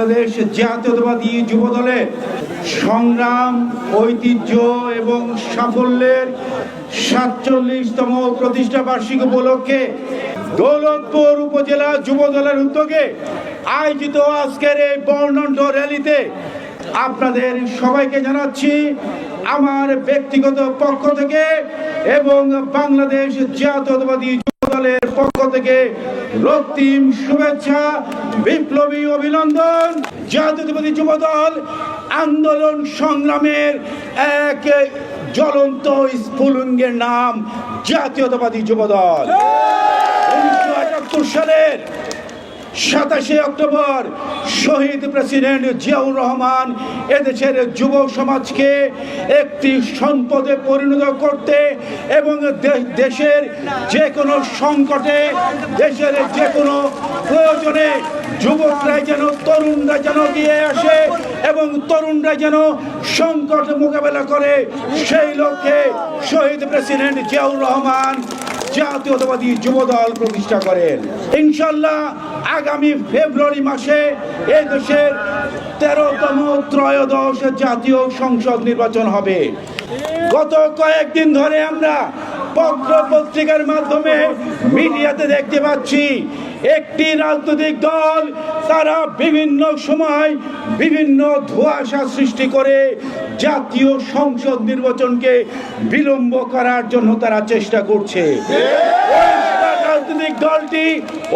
বাংলাদেশ জাতীয়তাবাদী যুব দলের সংগ্রাম, ঐতিহ্য এবং সাফল্যের সাতচল্লিশতম প্রতিষ্ঠা বার্ষিক উপলক্ষে দৌলতপুর উপজেলা যুব দলের উদ্যোগে আয়োজিত আজকের এই বর্ণাঢ্য র্যালিতে আপনাদের সবাইকে জানাচ্ছি আমার ব্যক্তিগত পক্ষ থেকে এবং বাংলাদেশ জাতীয়তাবাদী দলের পক্ষ থেকে রক্তিম শুভেচ্ছা, বিপ্লবী অভিনন্দন, জাতীয়তাবাদী যুব দল আন্দোলন সংগ্রামের এক জ্বলন্ত স্ফুলঙ্গের নাম জাতীয়তাবাদী যুব দল উনিশশো একাত্তর সালের সাতাশে অক্টোবর শহীদ প্রেসিডেন্ট জিয়াউর রহমান এদেশের যুব সমাজকে একটি সম্পদে পরিণত করতে এবং দেশের যে কোনো সংকটে, দেশের যে কোনো প্রয়োজনে যুবকরা যেন, তরুণরা যেন গিয়ে আসে এবং তরুণরা যেন সংকট মোকাবেলা করে, সেই লক্ষ্যে শহীদ প্রেসিডেন্ট জিয়াউর রহমান জাতীয়তাবাদী যুবদল প্রতিষ্ঠা করেন। ইনশাল্লাহ আগামী ফেব্রুয়ারি মাসে এই দেশের তেরোতম ত্রয়োদশ জাতীয় সংসদ নির্বাচন হবে। গত কয়েকদিন ধরে আমরা পত্র পত্রিকার মাধ্যমে মিডিয়াতে দেখতে পাচ্ছি একটি রাজনৈতিক দল তারা বিভিন্ন সময় বিভিন্ন ধোঁয়াশা সৃষ্টি করে জাতীয় সংসদ নির্বাচনকে বিলম্ব করার জন্য তারা চেষ্টা করছে। রাজনৈতিক দলটি,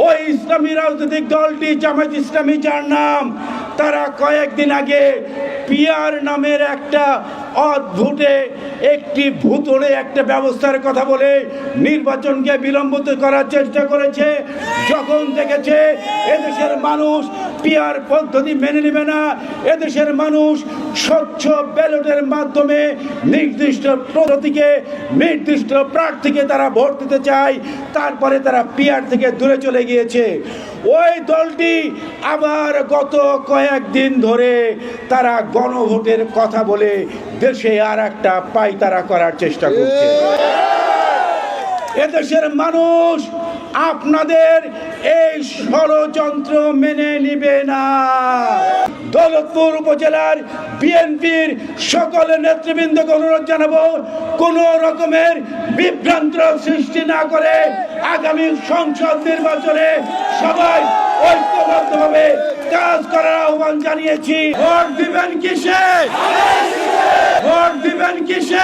ওই ইসলামী রাজনৈতিক দলটি জামায়াত ইসলামী যার নাম, তারা কয়েকদিন আগে পিয়ার নামের একটা অদ্ভুতে একটি ভূতড়ে একটা ব্যবস্থার কথা বলে নির্বাচনকে বিলম্বিত করার চেষ্টা করেছে, যখন দেখেছে এদেশের মানুষ পিয়ার পদ্ধতি মেনে নেবে না, এদেশের মানুষ স্বচ্ছ ব্যালটের মাধ্যমে নির্দিষ্ট প্রগতিকে নির্দিষ্ট প্রার্থীকে তারা ভোট দিতে চায়, তারপরে তারা পিয়ার থেকে দূরে চলে গিয়েছে। ওই দলটি আবার গত কয়েকদিন ধরে তারা গণভোটের কথা বলে দেশে আর একটা পাইতারা করার চেষ্টা করছে। এদেশের মানুষ আপনাদের এই ষড়যন্ত্র মেনে নিবে না। দৌলতপুর উপজেলার বিএনপির সকল নেতৃবৃন্দকে অনুরোধ জানাব, কোন রকমের বিভ্রান্ত সৃষ্টি না করে আগামী সংসদ নির্বাচনে সবাই ঐক্যবদ্ধভাবে কাজ করার আহ্বান জানিয়েছি। ভোট দিবেন কিসে? ভোট দিবেন কিসে